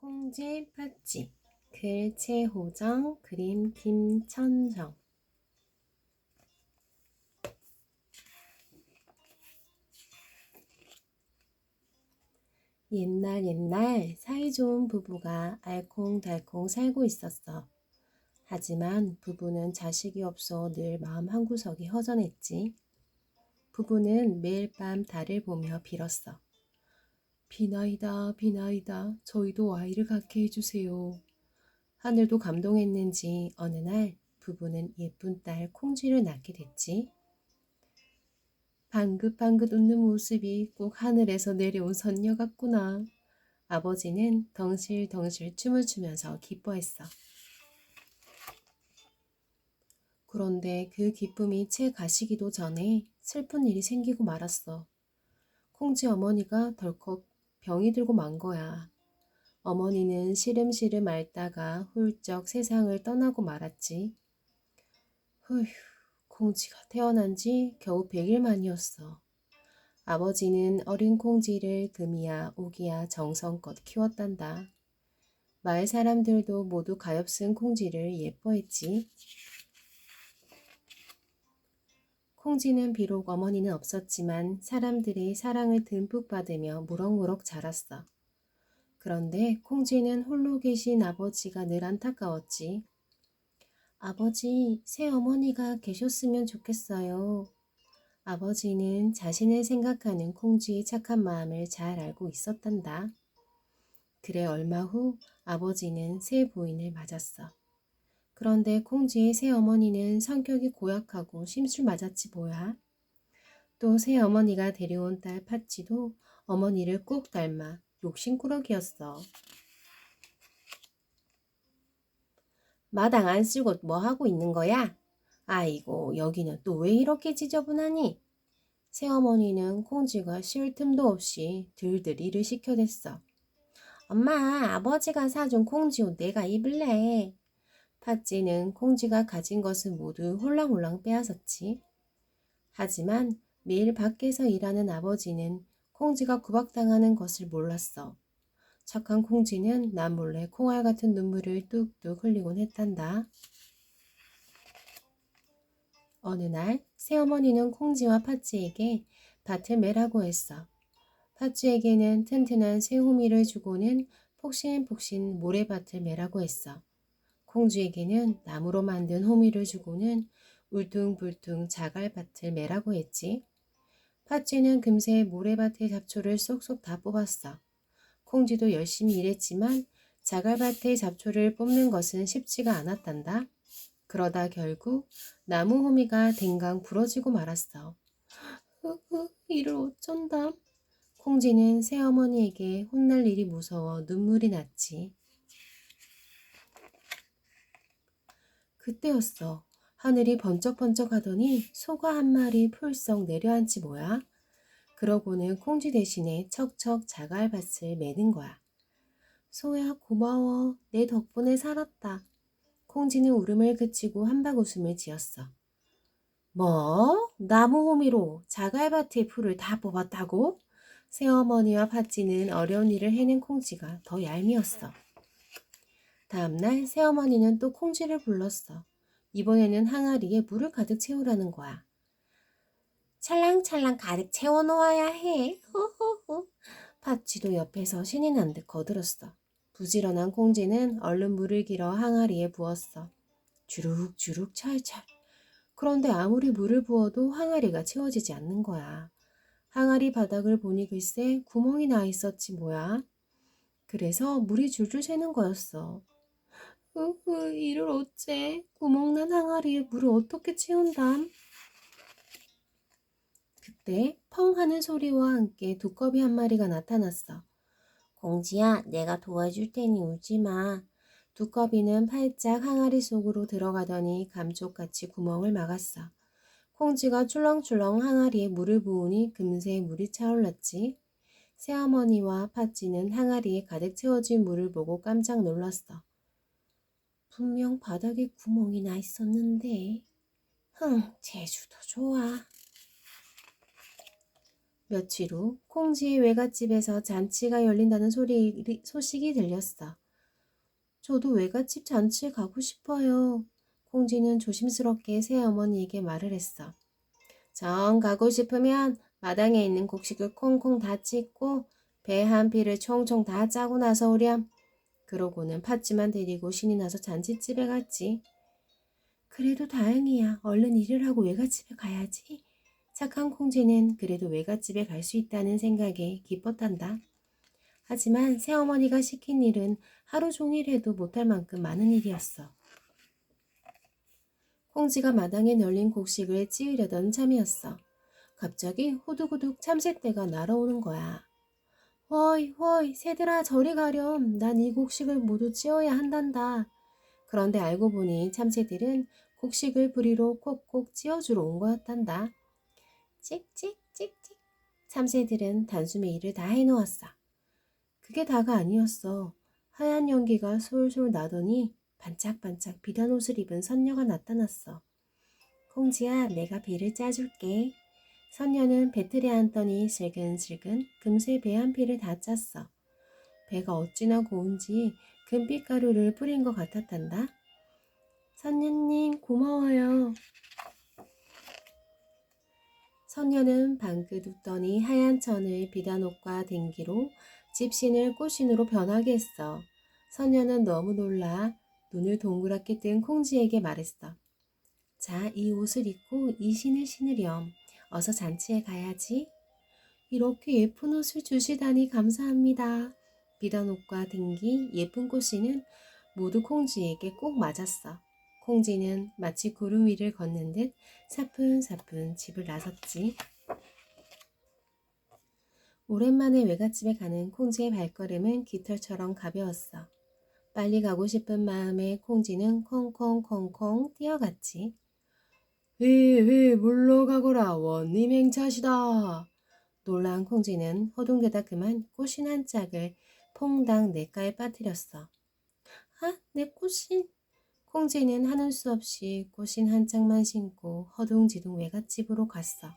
콩지 팥지 글 최호정 그림 김천정 옛날 옛날 사이좋은 부부가 알콩달콩 살고 있었어. 하지만 부부는 자식이 없어 늘 마음 한구석이 허전했지. 부부는 매일 밤 달을 보며 빌었어. 비나이다, 비나이다. 저희도 아이를 갖게 해주세요. 하늘도 감동했는지 어느 날 부부는 예쁜 딸 콩쥐를 낳게 됐지. 방긋방긋 웃는 모습이 꼭 하늘에서 내려온 선녀 같구나. 아버지는 덩실덩실 춤을 추면서 기뻐했어. 그런데 그 기쁨이 채 가시기도 전에 슬픈 일이 생기고 말았어. 콩쥐 어머니가 덜컥 병이 들고 만 거야. 어머니는 시름시름 앓다가 훌쩍 세상을 떠나고 말았지. 후휴, 콩쥐가 태어난 지 겨우 100일 만이었어. 아버지는 어린 콩쥐를 금이야 오기야 정성껏 키웠단다. 마을 사람들도 모두 가엾은 콩쥐를 예뻐했지. 콩쥐는 비록 어머니는 없었지만 사람들의 사랑을 듬뿍 받으며 무럭무럭 자랐어. 그런데 콩쥐는 홀로 계신 아버지가 늘 안타까웠지. 아버지, 새 어머니가 계셨으면 좋겠어요. 아버지는 자신을 생각하는 콩쥐의 착한 마음을 잘 알고 있었단다. 그래 얼마 후 아버지는 새 부인을 맞았어. 그런데 콩쥐의 새 어머니는 성격이 고약하고 심술 맞았지 뭐야. 또 새 어머니가 데려온 딸 팥쥐도 어머니를 꾹 닮아 욕심꾸러기였어. 마당 안 쓰고 뭐 하고 있는 거야? 아이고, 여기는 또 왜 이렇게 지저분하니? 새어머니는 콩쥐가 쉴 틈도 없이 들들 일을 시켜댔어. 엄마, 아버지가 사준 콩쥐 옷 내가 입을래. 팥쥐는 콩쥐가 가진 것을 모두 홀랑홀랑 빼앗았지. 하지만 매일 밖에서 일하는 아버지는 콩쥐가 구박당하는 것을 몰랐어. 착한 콩쥐는 남 몰래 콩알 같은 눈물을 뚝뚝 흘리곤 했단다. 어느 날 새어머니는 콩쥐와 팥쥐에게 밭을 매라고 했어. 팥쥐에게는 튼튼한 새호미를 주고는 폭신폭신 모래밭을 매라고 했어. 콩쥐에게는 나무로 만든 호미를 주고는 울퉁불퉁 자갈밭을 매라고 했지. 팥쥐는 금세 모래밭의 잡초를 쏙쏙 다 뽑았어. 콩쥐도 열심히 일했지만 자갈밭의 잡초를 뽑는 것은 쉽지가 않았단다. 그러다 결국 나무 호미가 댕강 부러지고 말았어. 으흐, 이를 어쩐다. 콩쥐는 새어머니에게 혼날 일이 무서워 눈물이 났지. 그때였어. 하늘이 번쩍번쩍 하더니 소가 한 마리 풀썩 내려앉지 뭐야. 그러고는 콩쥐 대신에 척척 자갈밭을 매는 거야. 소야 고마워. 내 덕분에 살았다. 콩쥐는 울음을 그치고 한박 웃음을 지었어. 뭐? 나무 호미로 자갈밭의 풀을 다 뽑았다고? 새어머니와 팥쥐는 어려운 일을 해낸 콩쥐가 더 얄미웠어. 다음날 새어머니는 또 콩쥐를 불렀어. 이번에는 항아리에 물을 가득 채우라는 거야. 찰랑찰랑 가득 채워놓아야 해. 호호호. 팥쥐도 옆에서 신이 난 듯 거들었어. 부지런한 콩쥐는 얼른 물을 길어 항아리에 부었어. 주룩주룩 찰찰. 그런데 아무리 물을 부어도 항아리가 채워지지 않는 거야. 항아리 바닥을 보니 글쎄 구멍이 나 있었지 뭐야. 그래서 물이 줄줄 새는 거였어. 으흐, 이를 어째? 구멍난 항아리에 물을 어떻게 채운담? 그때 펑 하는 소리와 함께 두꺼비 한 마리가 나타났어. 공지야, 내가 도와줄 테니 울지 마. 두꺼비는 팔짝 항아리 속으로 들어가더니 감쪽같이 구멍을 막았어. 콩쥐가 출렁출렁 항아리에 물을 부으니 금세 물이 차올랐지. 새어머니와 팥쥐는 항아리에 가득 채워진 물을 보고 깜짝 놀랐어. 분명 바닥에 구멍이 나 있었는데. 흥, 제주도 좋아. 며칠 후 콩지의 외갓집에서 잔치가 열린다는 소리, 소식이 들렸어. 저도 외갓집 잔치에 가고 싶어요. 콩지는 조심스럽게 새어머니에게 말을 했어. 정 가고 싶으면 마당에 있는 곡식을 콩콩 다 찢고 배 한 피를 총총 다 짜고 나서 오렴. 그러고는 팥쥐만 데리고 신이 나서 잔치집에 갔지. 그래도 다행이야. 얼른 일을 하고 외갓집에 가야지. 착한 콩쥐는 그래도 외갓집에 갈 수 있다는 생각에 기뻤단다. 하지만 새어머니가 시킨 일은 하루 종일 해도 못할 만큼 많은 일이었어. 콩쥐가 마당에 널린 곡식을 찌우려던 참이었어. 갑자기 호두구둑 참새떼가 날아오는 거야. 허이 허이 새들아 저리 가렴. 난 이 곡식을 모두 찌어야 한단다. 그런데 알고 보니 참새들은 곡식을 부리로 콕콕 찌어주러 온 거였단다. 찍찍 찍찍 참새들은 단숨에 일을 다 해놓았어. 그게 다가 아니었어. 하얀 연기가 솔솔 나더니 반짝반짝 비단 옷을 입은 선녀가 나타났어. 콩지야, 내가 배를 짜줄게. 선녀는 배틀에 앉더니 슬근슬근 금세 배 한 피를 다 짰어. 배가 어찌나 고운지 금빛 가루를 뿌린 것 같았단다. 선녀님, 고마워요. 선녀는 방긋 웃더니 하얀 천을 비단옷과 댕기로 집신을 꽃신으로 변하게 했어. 선녀는 너무 놀라 눈을 동그랗게 뜬 콩쥐에게 말했어. 자, 이 옷을 입고 이 신을 신으렴. 어서 잔치에 가야지. 이렇게 예쁜 옷을 주시다니 감사합니다. 비단 옷과 댕기, 예쁜 꽃씨는 모두 콩쥐에게 꼭 맞았어. 콩쥐는 마치 구름 위를 걷는 듯 사뿐사뿐 집을 나섰지. 오랜만에 외갓집에 가는 콩쥐의 발걸음은 깃털처럼 가벼웠어. 빨리 가고 싶은 마음에 콩쥐는 콩콩콩콩 뛰어갔지. 휘휘 물러가거라 원님 행차시다. 놀란 콩쥐는 허둥대다 그만 꽃신 한 짝을 퐁당 냇가에 빠뜨렸어. 아, 내 꽃신! 콩쥐는 하는 수 없이 꽃신 한 짝만 신고 허둥지둥 외갓집으로 갔어.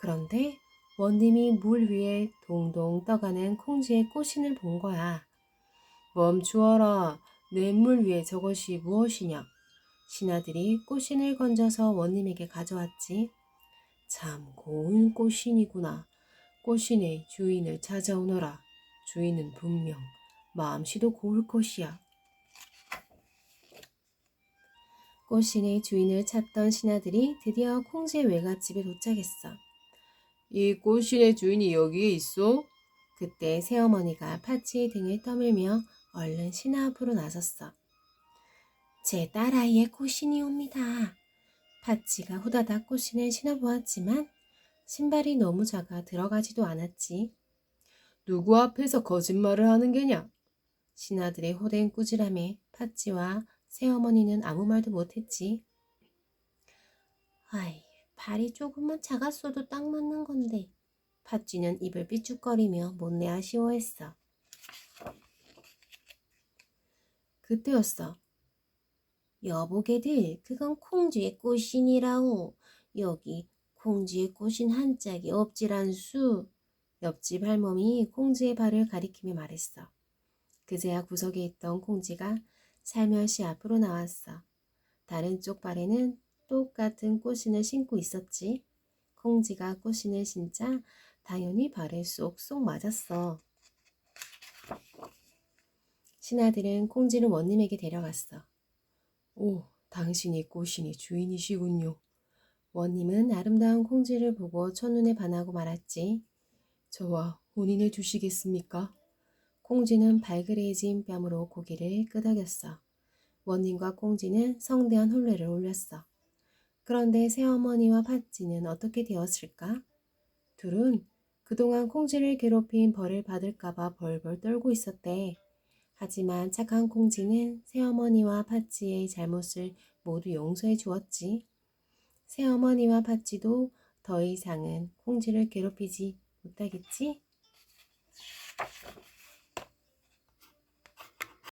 그런데 원님이 물 위에 동동 떠가는 콩쥐의 꽃신을 본 거야. 멈추어라. 냇물 위에 저것이 무엇이냐? 신하들이 꽃신을 건져서 원님에게 가져왔지. 참 고운 꽃신이구나. 꽃신의 주인을 찾아오너라. 주인은 분명 마음씨도 고울 것이야. 꽃신의 주인을 찾던 신하들이 드디어 콩쥐의 외갓집에 도착했어. 이 꽃신의 주인이 여기에 있어? 그때 새어머니가 파치의 등을 떠밀며 얼른 신하 앞으로 나섰어. 제 딸아이의 꽃신이 옵니다. 파치가 후다닥 꽃신을 신어보았지만 신발이 너무 작아 들어가지도 않았지. 누구 앞에서 거짓말을 하는 게냐? 신하들의 호된 꾸지람에 파치와 새어머니는 아무 말도 못했지. 아이, 발이 조금만 작았어도 딱 맞는 건데. 파쥐는 입을 삐죽거리며 못내 아쉬워했어. 그때였어. 여보게들, 그건 콩쥐의 꽃신이라오. 여기 콩쥐의 꽃신 한 짝이 없지란수. 옆집 할멈이 콩쥐의 발을 가리키며 말했어. 그제야 구석에 있던 콩쥐가 살며시 앞으로 나왔어. 다른 쪽 발에는 똑같은 꽃신을 신고 있었지. 콩쥐가 꽃신을 신자 당연히 발에 쏙쏙 맞았어. 신하들은 콩쥐를 원님에게 데려갔어. 오, 당신이 꽃신의 주인이시군요. 원님은 아름다운 콩쥐를 보고 첫눈에 반하고 말았지. 저와 혼인해 주시겠습니까? 콩쥐는 발그레해진 뺨으로 고개를 끄덕였어. 원님과 콩쥐는 성대한 혼례를 올렸어. 그런데 새어머니와 팥쥐는 어떻게 되었을까? 둘은 그동안 콩쥐를 괴롭힌 벌을 받을까봐 벌벌 떨고 있었대. 하지만 착한 콩쥐는 새어머니와 팥쥐의 잘못을 모두 용서해 주었지. 새어머니와 팥쥐도 더 이상은 콩쥐를 괴롭히지 못하겠지?